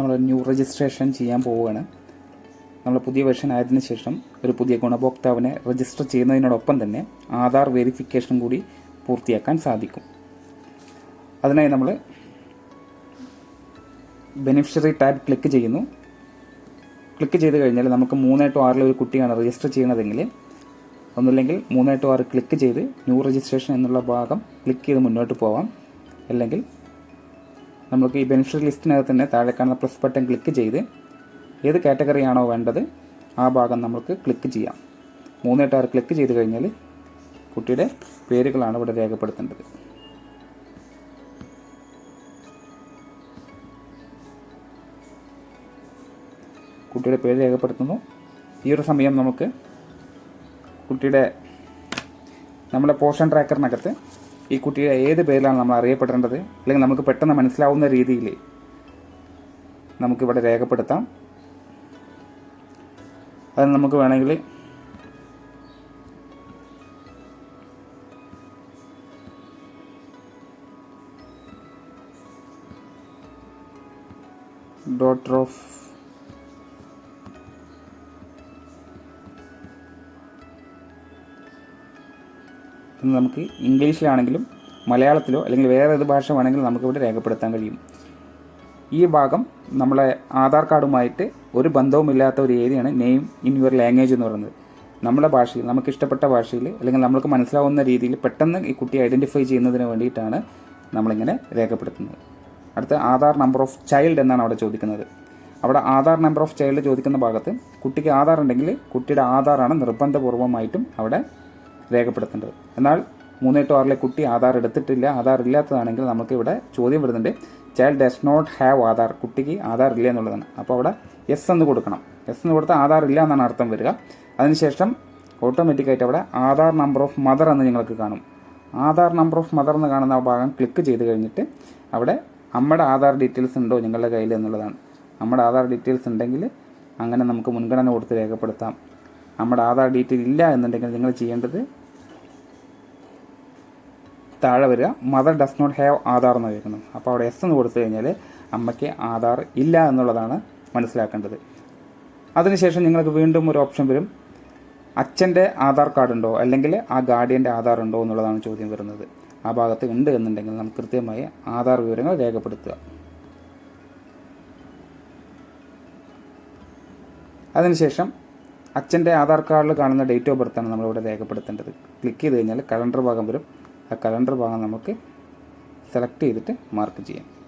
നമ്മൾ new registration ചെയ്യാൻ പോവുകയാണ്. നമ്മൾ പുതിയ വെർഷൻ ആയതിനു ശേഷം ഒരു പുതിയ ഗുണഭോക്താവിനെ രജിസ്റ്റർ ചെയ്യുന്നതിനോടൊപ്പം തന്നെ ആധാർ വെരിഫിക്കേഷൻ കൂടി പൂർത്തിയാക്കാൻ സാധിക്കും. അതിനായി നമ്മൾ ബെനിഫിഷ്യറി ടാബ് ക്ലിക്ക് ചെയ്യുന്നു. ക്ലിക്ക് ചെയ്ത് കഴിഞ്ഞാൽ നമുക്ക് മൂന്ന് ടു ഒരു കുട്ടിയാണ് രജിസ്റ്റർ ചെയ്യണതെങ്കിൽ ഒന്നുമില്ലെങ്കിൽ മൂന്ന് ടു ആറ് ക്ലിക്ക് ചെയ്ത് ന്യൂ രജിസ്ട്രേഷൻ എന്നുള്ള ഭാഗം ക്ലിക്ക് ചെയ്ത് മുന്നോട്ട് പോവാം. അല്ലെങ്കിൽ നമുക്ക് ഈ ബെനിഫിഷ്യറി ലിസ്റ്റിനകത്ത് തന്നെ താഴെ കാണുന്ന പ്ലസ് ബട്ടൺ ക്ലിക്ക് ചെയ്ത് ഏത് കാറ്റഗറി ആണോ വേണ്ടത് ആ ഭാഗം നമുക്ക് ക്ലിക്ക് ചെയ്യാം. മൂന്ന് ആറ് ക്ലിക്ക് ചെയ്ത് കഴിഞ്ഞാൽ കുട്ടിയുടെ പേരുകളാണ് ഇവിടെ രേഖപ്പെടുത്തേണ്ടത്. കുട്ടിയുടെ പേര് രേഖപ്പെടുത്തുന്നു. ഈ ഒരു സമയം നമുക്ക് കുട്ടിയുടെ നമ്മുടെ പോഷൻ ട്രാക്കറിനകത്ത് ഈ കുട്ടിയുടെ ഏത് പേരിലാണ് നമ്മൾ അറിയപ്പെടേണ്ടത്? അല്ലെങ്കിൽ നമുക്ക് പെട്ടെന്ന് മനസ്സിലാവുന്ന രീതിയിൽ നമുക്കിവിടെ രേഖപ്പെടുത്താം. അത് നമുക്ക് വേണമെങ്കിൽ ഡോട്ടർ ഓഫ് എന്ന് നമുക്ക് ഇംഗ്ലീഷിലാണെങ്കിലും മലയാളത്തിലോ അല്ലെങ്കിൽ വേറെ ഏത് ഭാഷ വേണമെങ്കിലും നമുക്കിവിടെ രേഖപ്പെടുത്താൻ കഴിയും. ഈ ഭാഗം നമ്മളെ ആധാർ കാർഡുമായിട്ട് ഒരു ബന്ധവുമില്ലാത്ത ഒരു ഏരിയയാണ് നെയിം ഇൻ യുവർ ലാംഗ്വേജ് എന്ന് പറയുന്നത്. നമ്മുടെ ഭാഷയിൽ നമുക്ക് ഇഷ്ടപ്പെട്ട ഭാഷയിൽ അല്ലെങ്കിൽ നമ്മൾക്ക് മനസ്സിലാവുന്ന രീതിയിൽ പെട്ടെന്ന് ഈ കുട്ടിയെ ഐഡന്റിഫൈ ചെയ്യുന്നതിന് വേണ്ടിയിട്ടാണ് നമ്മളിങ്ങനെ രേഖപ്പെടുത്തുന്നത്. അടുത്ത ആധാർ നമ്പർ ഓഫ് ചൈൽഡ് എന്നാണ് അവിടെ ചോദിക്കുന്നത്. അവിടെ ആധാർ നമ്പർ ഓഫ് ചൈൽഡ് ചോദിക്കുന്ന ഭാഗത്ത് കുട്ടിക്ക് ആധാർ ഉണ്ടെങ്കിൽ കുട്ടിയുടെ ആധാറാണ് നിർബന്ധപൂർവമായിട്ടും അവിടെ രേഖപ്പെടുത്തേണ്ടത്. എന്നാൽ മൂന്ന് ടു ആറിലെ കുട്ടി ആധാർ എടുത്തിട്ടില്ല ആധാർ ഇല്ലാത്തതാണെങ്കിൽ നമുക്ക് ഇവിടെ ചോദ്യം വരുന്നുണ്ട്. Child does not have Aadhaar. കുട്ടിക്ക് ആധാർ ഇല്ല എന്നുള്ളതാണ്. അപ്പോൾ അവിടെ എസ് എന്ന് കൊടുക്കണം. എസ് എന്ന് കൊടുത്താൽ ആധാർ ഇല്ല എന്നാണ് അർത്ഥം വരിക. അതിനുശേഷം ഓട്ടോമാറ്റിക്കായിട്ട് അവിടെ ആധാർ നമ്പർ ഓഫ് മദർ എന്ന് നിങ്ങൾക്ക് കാണും. ആധാർ നമ്പർ ഓഫ് മദർ എന്ന് കാണുന്ന ആ ഭാഗം ക്ലിക്ക് ചെയ്ത് കഴിഞ്ഞിട്ട് അവിടെ നമ്മുടെ ആധാർ ഡീറ്റെയിൽസ് ഉണ്ടോ നിങ്ങളുടെ കയ്യിൽ എന്നുള്ളതാണ്. നമ്മുടെ ആധാർ ഡീറ്റെയിൽസ് ഉണ്ടെങ്കിൽ അങ്ങനെ നമുക്ക് മുൻഗണന കൊടുത്ത് രേഖപ്പെടുത്താം. നമ്മുടെ ആധാർ ഡീറ്റെയിൽ ഇല്ല എന്നുണ്ടെങ്കിൽ നിങ്ങൾ ചെയ്യേണ്ടത് താഴെ വരിക. Mother does not have Aadhaar എന്ന് കേൾക്കുന്നു. അപ്പോൾ അവിടെ എസ് എന്ന് കൊടുത്തു കഴിഞ്ഞാൽ അമ്മയ്ക്ക് ആധാർ ഇല്ല എന്നുള്ളതാണ് മനസ്സിലാക്കേണ്ടത്. അതിനുശേഷം നിങ്ങൾക്ക് വീണ്ടും ഒരു ഓപ്ഷൻ വരും. അച്ഛന്റെ ആധാർ കാർഡ് ഉണ്ടോ? അല്ലെങ്കിൽ ആ ഗാർഡിയന്റെ ആധാർ ഉണ്ടോ എന്നുള്ളതാണ് ചോദ്യം വരുന്നത്. ആ ഭാഗത്ത് ഉണ്ട് എന്നുണ്ടെങ്കിൽ നമുക്ക് കൃത്യമായി ആധാർ വിവരങ്ങൾ രേഖപ്പെടുത്തുക. അതിനുശേഷം അച്ഛന്റെ ആധാർ കാർഡിൽ കാണുന്ന ഡേറ്റ് ഓഫ് ബർത്താണ് നമ്മളിവിടെ രേഖപ്പെടുത്തേണ്ടത്. ക്ലിക്ക് ചെയ്ത് കഴിഞ്ഞാൽ കലണ്ടർ ഭാഗം വരും. ആ കലണ്ടർ ഭാഗം നമുക്ക് സെലക്ട് ചെയ്തിട്ട് മാർക്ക് ചെയ്യാം.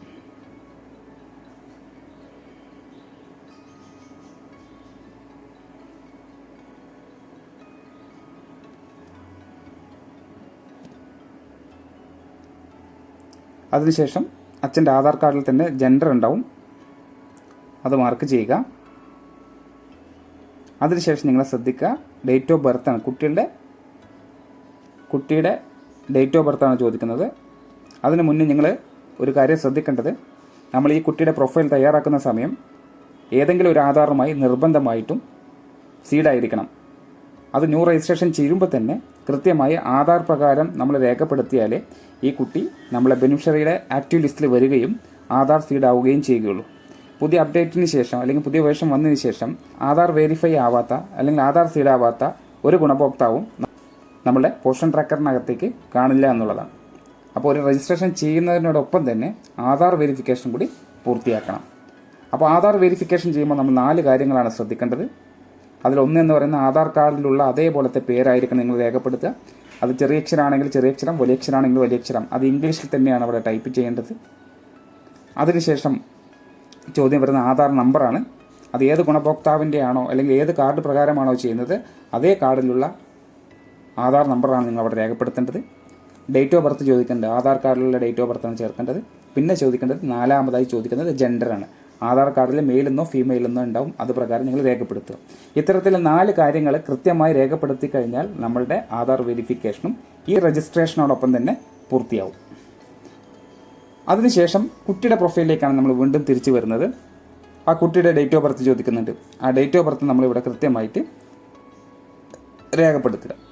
അതിനുശേഷം അച്ഛന്റെ ആധാർ കാർഡിൽ തന്നെ ജെൻഡർ ഉണ്ടാവും. അത് മാർക്ക് ചെയ്യുക. അതിനുശേഷം നിങ്ങളെ ശ്രദ്ധിക്കുക. ഡേറ്റ് ഓഫ് ബർത്താണ് കുട്ടികളുടെ കുട്ടിയുടെ ഡേറ്റ് ഓഫ് ബർത്താണ് ചോദിക്കുന്നത്. അതിന് മുന്നേ നിങ്ങൾ ഒരു കാര്യം ശ്രദ്ധിക്കേണ്ടത്. നമ്മൾ ഈ കുട്ടിയുടെ പ്രൊഫൈൽ തയ്യാറാക്കുന്ന സമയം ഏതെങ്കിലും ഒരു ആധാറുമായി നിർബന്ധമായിട്ടും സീഡായിരിക്കണം അത് ന്യൂ രജിസ്ട്രേഷൻ ചെയ്യുമ്പോൾ തന്നെ കൃത്യമായി ആധാർ പ്രകാരം നമ്മൾ രേഖപ്പെടുത്തിയാലേ ഈ കുട്ടി നമ്മളെ ബെനിഫിഷ്യറിയുടെ ആക്റ്റീവ് ലിസ്റ്റിൽ വരികയും ആധാർ സീഡാവുകയും ചെയ്യുകയുള്ളൂ. പുതിയ അപ്ഡേറ്റിന് ശേഷം അല്ലെങ്കിൽ പുതിയ വേഷം വന്നതിന് ശേഷം ആധാർ വെരിഫൈ ആവാത്ത അല്ലെങ്കിൽ ആധാർ സീഡാവാത്ത ഒരു ഗുണഭോക്താവും നമ്മുടെ പോഷൻ ട്രാക്കറിനകത്തേക്ക് കാണില്ല എന്നുള്ളതാണ്. അപ്പോൾ ഒരു രജിസ്ട്രേഷൻ ചെയ്യുന്നതിനോടൊപ്പം തന്നെ ആധാർ വെരിഫിക്കേഷൻ കൂടി പൂർത്തിയാക്കണം. അപ്പോൾ ആധാർ വെരിഫിക്കേഷൻ ചെയ്യുമ്പോൾ നമ്മൾ നാല് കാര്യങ്ങളാണ് ശ്രദ്ധിക്കേണ്ടത്. അതിലൊന്ന് എന്ന് പറയുന്ന ആധാർ കാർഡിലുള്ള അതേപോലത്തെ പേരായിരിക്കണം നിങ്ങൾ രേഖപ്പെടുത്തുക. അത് ചെറിയ അക്ഷരമാണെങ്കിൽ ചെറിയ അക്ഷരം വലിയ അക്ഷരമാണെങ്കിൽ വലിയ അക്ഷരം. അത് ഇംഗ്ലീഷിൽ തന്നെയാണ് അവിടെ ടൈപ്പ് ചെയ്യേണ്ടത്. അതിനുശേഷം ചോദ്യം വരുന്ന ആധാർ നമ്പറാണ്. അത് ഏത് ഗുണഭോക്താവിന്റെ ആണോ അല്ലെങ്കിൽ ഏത് കാർഡ് പ്രകാരമാണോ ചെയ്യുന്നത് അതേ കാർഡിലുള്ള ആധാർ നമ്പറാണ് നിങ്ങൾ അവിടെ രേഖപ്പെടുത്തേണ്ടത്. ഡേറ്റ് ഓഫ് ബർത്ത് ചോദിക്കേണ്ടത് ആധാർ കാർഡിലുള്ള ഡേറ്റ് ഓഫ് ബർത്താണ് ചേർക്കേണ്ടത്. പിന്നെ ചോദിക്കേണ്ടത് നാലാമതായി ചോദിക്കുന്നത് ജെൻഡറാണ് ആധാർ കാർഡിൽ മെയിലെന്നോ ഫീമെയിലെന്നോ ഉണ്ടാവും അത് പ്രകാരം നിങ്ങൾ രേഖപ്പെടുത്തുക. ഇത്തരത്തിലെ നാല് കാര്യങ്ങൾ കൃത്യമായി രേഖപ്പെടുത്തി കഴിഞ്ഞാൽ നമ്മളുടെ ആധാർ വെരിഫിക്കേഷനും ഈ രജിസ്ട്രേഷനോടൊപ്പം തന്നെ പൂർത്തിയാവും. അതിനുശേഷം കുട്ടിയുടെ പ്രൊഫൈലിലേക്കാണ് നമ്മൾ വീണ്ടും തിരിച്ചു വരുന്നത്. ആ കുട്ടിയുടെ ഡേറ്റ് ഓഫ് ബർത്ത് ചോദിക്കുന്നുണ്ട്. ആ ഡേറ്റ് ഓഫ് ബർത്ത് നമ്മളിവിടെ കൃത്യമായിട്ട് രേഖപ്പെടുത്തുക.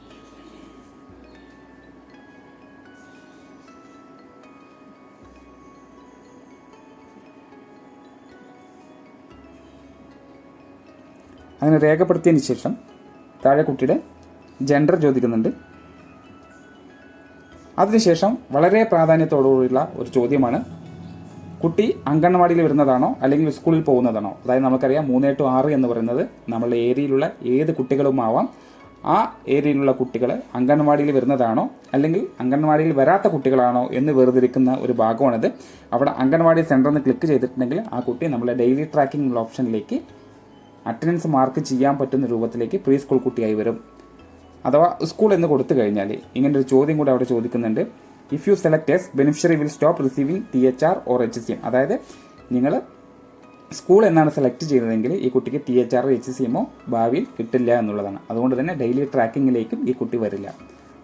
അങ്ങനെ രേഖപ്പെടുത്തിയതിന് ശേഷം താഴെ കുട്ടിയുടെ ജെൻഡർ ചോദിക്കുന്നുണ്ട്. അതിനുശേഷം വളരെ പ്രാധാന്യത്തോടുകൂടിയുള്ള ഒരു ചോദ്യമാണ് കുട്ടി അംഗൻവാടിയിൽ വരുന്നതാണോ അല്ലെങ്കിൽ സ്കൂളിൽ പോകുന്നതാണോ? അതായത് നമുക്കറിയാം മൂന്ന് ടു ആറ് എന്ന് പറയുന്നത് നമ്മളുടെ ഏരിയയിലുള്ള ഏത് കുട്ടികളുമാവാം. ആ ഏരിയയിലുള്ള കുട്ടികൾ അംഗൻവാടിയിൽ വരുന്നതാണോ അല്ലെങ്കിൽ അംഗൻവാടിയിൽ വരാത്ത കുട്ടികളാണോ എന്ന് വേർതിരിക്കുന്ന ഒരു ഭാഗമാണിത്. അവിടെ അംഗൻവാടി സെന്ററിൽ എന്ന് ക്ലിക്ക് ചെയ്തിട്ടുണ്ടെങ്കിൽ ആ കുട്ടി നമ്മളെ ഡെയിലി ട്രാക്കിംഗ് ഓപ്ഷനിലേക്ക് അറ്റൻഡൻസ് മാർക്ക് ചെയ്യാൻ പറ്റുന്ന രൂപത്തിലേക്ക് പ്രീ സ്കൂൾ കുട്ടിയായി വരും. അഥവാ സ്കൂൾ എന്ന് കൊടുത്തു കഴിഞ്ഞാൽ ഇങ്ങനെ ഒരു ചോദ്യം കൂടെ അവിടെ ചോദിക്കുന്നുണ്ട്. If you select as beneficiary will stop receiving T H R or H C M അതായത് നിങ്ങൾ സ്കൂൾ എന്നാണ് സെലക്ട് ചെയ്തതെങ്കിൽ ഈ കുട്ടിക്ക് T H R H C എമ്മോ ഭാവിയിൽ കിട്ടില്ല എന്നുള്ളതാണ്. അതുകൊണ്ട് തന്നെ ഡെയിലി ട്രാക്കിങ്ങിലേക്കും ഈ കുട്ടി വരില്ല.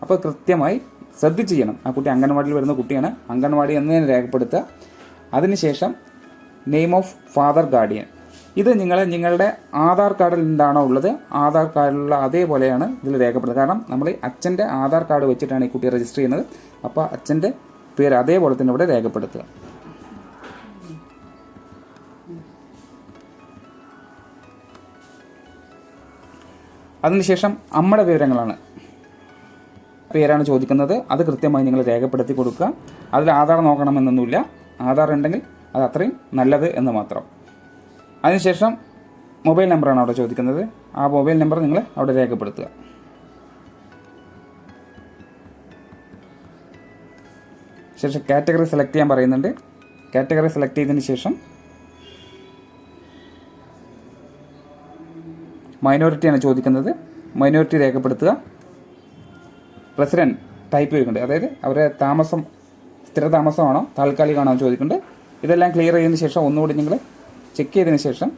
അപ്പോൾ കൃത്യമായി ശ്രദ്ധിച്ച് ചെയ്യണം ആ കുട്ടി അംഗൻവാടിയിൽ വരുന്ന കുട്ടിയാണ്. അംഗൻവാടി എന്ന് തന്നെ രേഖപ്പെടുത്തുക. അതിനുശേഷം നെയിം ഓഫ് ഫാദർ ഗാർഡിയൻ ഇത് നിങ്ങൾ നിങ്ങളുടെ ആധാർ കാർഡിൽ എന്താണോ ഉള്ളത്? ആധാർ കാർഡിലുള്ള അതേപോലെയാണ് ഇതിൽ രേഖപ്പെടുന്നത് കാരണം നമ്മൾ അച്ഛന്റെ ആധാർ കാർഡ് വെച്ചിട്ടാണ് ഈ കുട്ടിയെ രജിസ്റ്റർ ചെയ്യുന്നത്. അപ്പോൾ അച്ഛന്റെ പേര് അതേപോലെ തന്നെ ഇവിടെ രേഖപ്പെടുത്തുക. അതിനുശേഷം അമ്മയുടെ വിവരങ്ങളാണ് പേരാണ് ചോദിക്കുന്നത്. അത് കൃത്യമായി നിങ്ങൾ രേഖപ്പെടുത്തി കൊടുക്കുക. അതിൽ ആധാർ നോക്കണമെന്നൊന്നുമില്ല. ആധാർ ഉണ്ടെങ്കിൽ അത് അത്രയും നല്ലത് എന്ന് മാത്രം. അതിനുശേഷം മൊബൈൽ നമ്പറാണ് അവിടെ ചോദിക്കുന്നത്. ആ മൊബൈൽ നമ്പർ നിങ്ങൾ അവിടെ രേഖപ്പെടുത്തുക. ശേഷം കാറ്റഗറി സെലക്ട് ചെയ്യാൻ പറയുന്നുണ്ട്. കാറ്റഗറി സെലക്ട് ചെയ്തതിന് ശേഷം മൈനോറിറ്റിയാണ് ചോദിക്കുന്നത്. മൈനോറിറ്റി രേഖപ്പെടുത്തുക. റെസിഡന്റ് ടൈപ്പ് ചെയ്യുന്നുണ്ട് അതായത് അവരെ താമസം സ്ഥിരതാമസമാണോ താൽക്കാലികമാണോ ചോദിക്കുന്നുണ്ട്. ഇതെല്ലാം ക്ലിയർ ചെയ്തതിന് ശേഷം ഒന്നുകൂടി നിങ്ങൾ ചെക്ക് ചെയ്തതിന് ശേഷം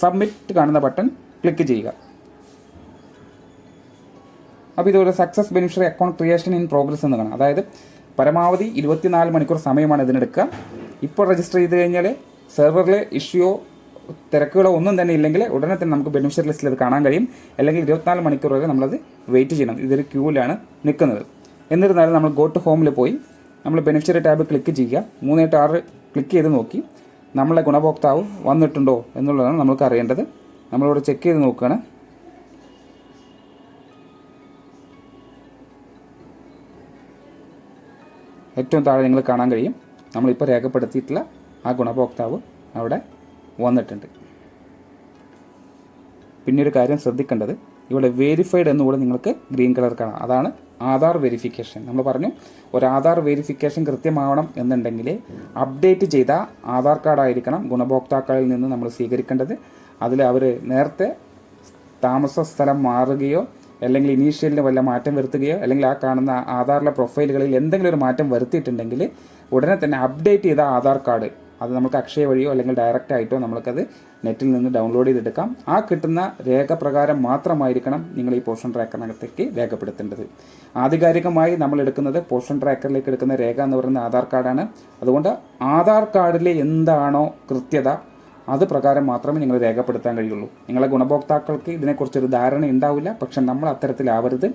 സബ്മിറ്റ് കാണുന്ന ബട്ടൺ ക്ലിക്ക് ചെയ്യുക. അപ്പോൾ ഇതുപോലെ success beneficiary account creation in progress എന്ന് കാണാം. അതായത് പരമാവധി ഇരുപത്തിനാല് മണിക്കൂർ സമയമാണ് ഇതിനെടുക്കുക. ഇപ്പോൾ രജിസ്റ്റർ ചെയ്ത് കഴിഞ്ഞാൽ സെർവറിൽ ഇഷ്യൂയോ തിരക്കുകളോ ഒന്നും തന്നെ ഇല്ലെങ്കിൽ ഉടനെ തന്നെ നമുക്ക് ബെനിഫിഷ്യറി ലിസ്റ്റിൽ അത് കാണാൻ കഴിയും. അല്ലെങ്കിൽ ഇരുപത്തിനാല് മണിക്കൂർ വരെ നമ്മളത് വെയിറ്റ് ചെയ്യണം. ഇതൊരു ക്യൂവിലാണ് നിൽക്കുന്നത്. എന്നിരുന്നാലും നമ്മൾ ഗോ ടു ഹോമിൽ പോയി നമ്മൾ ബെനിഫിഷ്യറി ടാബ് ക്ലിക്ക് ചെയ്യുക. മൂന്ന് എട്ട് ആറ് ക്ലിക്ക് ചെയ്ത് നോക്കി. നമ്മളെ ഗുണഭോക്താവ് വന്നിട്ടുണ്ടോ എന്നുള്ളതാണ് നമുക്ക് അറിയേണ്ടത്. നമ്മളിവിടെ ചെക്ക് ചെയ്ത് നോക്കുകയാണ് ഏറ്റവും താഴെ നിങ്ങൾ കാണാൻ കഴിയും. നമ്മളിപ്പോൾ രേഖപ്പെടുത്തിയിട്ടുള്ള ആ ഗുണഭോക്താവ് അവിടെ വന്നിട്ടുണ്ട്. പിന്നെ ഒരു കാര്യം ശ്രദ്ധിക്കേണ്ടത് ഇവിടെ വെരിഫൈഡ് എന്നുകൂടെ നിങ്ങൾക്ക് ഗ്രീൻ കളർ കാണാം. അതാണ് ആധാർ വെരിഫിക്കേഷൻ നമ്മൾ പറഞ്ഞു ഒരു ആധാർ വെരിഫിക്കേഷൻ കൃത്യമാവണം എന്നുണ്ടെങ്കിൽ അപ്ഡേറ്റ് ചെയ്ത ആധാർ കാർഡായിരിക്കണം ഗുണഭോക്താക്കളിൽ നിന്ന് നമ്മൾ സ്വീകരിക്കേണ്ടത്. അതിൽ അവർ നേരത്തെ താമസ സ്ഥലം മാറുകയോ അല്ലെങ്കിൽ ഇനീഷ്യലിന് വല്ല മാറ്റം വരുത്തുകയോ അല്ലെങ്കിൽ ആ കാണുന്ന ആധാറിലെ പ്രൊഫൈലുകളിൽ എന്തെങ്കിലും ഒരു മാറ്റം വരുത്തിയിട്ടുണ്ടെങ്കിൽ ഉടനെ തന്നെ അപ്ഡേറ്റ് ചെയ്ത ആധാർ കാർഡ് അത് നമുക്ക് അക്ഷയ വഴിയോ അല്ലെങ്കിൽ ഡയറക്റ്റ് ആയിട്ടോ നമുക്കത് നെറ്റിൽ നിന്ന് ഡൗൺലോഡ് ചെയ്തെടുക്കാം. ആ കിട്ടുന്ന രേഖ പ്രകാരം മാത്രമായിരിക്കണം നിങ്ങൾ ഈ പോഷൻ ട്രാക്കറിനകത്തേക്ക് രേഖപ്പെടുത്തേണ്ടത്. ആധികാരികമായി നമ്മൾ എടുക്കുന്നത് പോഷൻ ട്രാക്കറിലേക്ക് എടുക്കുന്ന രേഖ എന്ന് പറയുന്ന ആധാർ കാർഡാണ്. അതുകൊണ്ട് ആധാർ കാർഡിൽ എന്താണോ കൃത്യത അത് പ്രകാരം മാത്രമേ നിങ്ങൾ രേഖപ്പെടുത്താൻ കഴിയുള്ളൂ. നിങ്ങളെ ഗുണഭോക്താക്കൾക്ക് ഇതിനെക്കുറിച്ചൊരു ധാരണ ഉണ്ടാവില്ല. പക്ഷെ നമ്മൾ അത്തരത്തിലാവരുത്.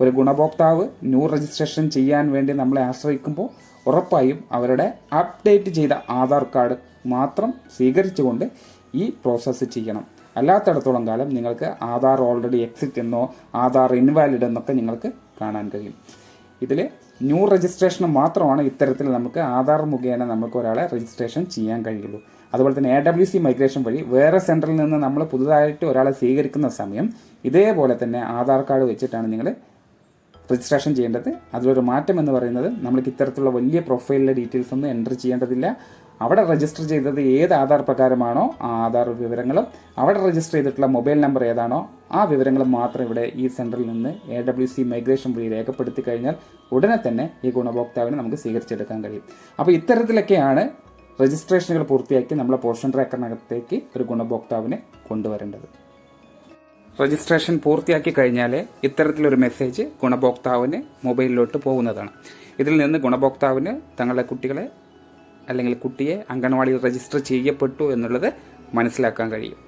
ഒരു ഗുണഭോക്താവ് ന്യൂ രജിസ്ട്രേഷൻ ചെയ്യാൻ വേണ്ടി നമ്മളെ ആശ്രയിക്കുമ്പോൾ ഉറപ്പായും അവരുടെ അപ്ഡേറ്റ് ചെയ്ത ആധാർ കാർഡ് മാത്രം സ്വീകരിച്ചുകൊണ്ട് ഈ പ്രോസസ്സ് ചെയ്യണം. അല്ലാത്തിടത്തോളം കാലം നിങ്ങൾക്ക് ആധാർ ഓൾറെഡി എക്സിറ്റ് എന്നോ ആധാർ ഇൻവാലിഡ് എന്നൊക്കെ നിങ്ങൾക്ക് കാണാൻ കഴിയും. ഇതിൽ ന്യൂ രജിസ്ട്രേഷൻ മാത്രമാണ് ഇത്തരത്തിൽ നമുക്ക് ആധാർ മുഖേന നമുക്ക് ഒരാളെ രജിസ്ട്രേഷൻ ചെയ്യാൻ കഴിയുള്ളൂ. അതുപോലെ തന്നെ എ ഡബ്ല്യു സി മൈഗ്രേഷൻ വഴി വേറെ സെന്ററിൽ നിന്ന് നമ്മൾ പുതുതായിട്ട് ഒരാളെ സ്വീകരിക്കുന്ന സമയം ഇതേപോലെ തന്നെ ആധാർ കാർഡ് വെച്ചിട്ടാണ് നിങ്ങൾ രജിസ്ട്രേഷൻ ചെയ്യേണ്ടത്. അതിലൊരു മാറ്റം എന്ന് പറയുന്നത് നമ്മൾക്ക് ഇത്തരത്തിലുള്ള വലിയ പ്രൊഫൈലിലെ ഡീറ്റെയിൽസ് ഒന്നും എന്റർ ചെയ്യേണ്ടതില്ല. അവിടെ രജിസ്റ്റർ ചെയ്തത് ഏത് ആധാർ പ്രകാരമാണോ ആ ആധാർ വിവരങ്ങളും അവിടെ രജിസ്റ്റർ ചെയ്തിട്ടുള്ള മൊബൈൽ നമ്പർ ഏതാണോ ആ വിവരങ്ങൾ മാത്രം ഇവിടെ ഈ സെന്ററിൽ നിന്ന് എ ഡബ്ല്യു സി മൈഗ്രേഷൻ വഴി രേഖപ്പെടുത്തി കഴിഞ്ഞാൽ ഉടനെ തന്നെ ഈ ഗുണഭോക്താവിനെ നമുക്ക് സ്വീകരിച്ചെടുക്കാൻ കഴിയും. അപ്പോൾ ഇത്തരത്തിലൊക്കെയാണ് രജിസ്ട്രേഷനുകൾ പൂർത്തിയാക്കി നമ്മളെ പോഷൻ ട്രാക്കറിനകത്തേക്ക് ഒരു ഗുണഭോക്താവിനെ കൊണ്ടുവരേണ്ടത്. രജിസ്ട്രേഷൻ പൂർത്തിയാക്കി കഴിഞ്ഞാൽ ഇത്തരത്തിലൊരു മെസ്സേജ് ഗുണഭോക്താവിന് മൊബൈലിലോട്ട് പോകുന്നതാണ്. ഇതിൽ നിന്ന് ഗുണഭോക്താവിന് തങ്ങളുടെ കുട്ടികളെ അല്ലെങ്കിൽ കുട്ടിയെ അംഗൻവാടിയിൽ രജിസ്റ്റർ ചെയ്യപ്പെട്ടു എന്നുള്ളത് മനസ്സിലാക്കാൻ കഴിയും.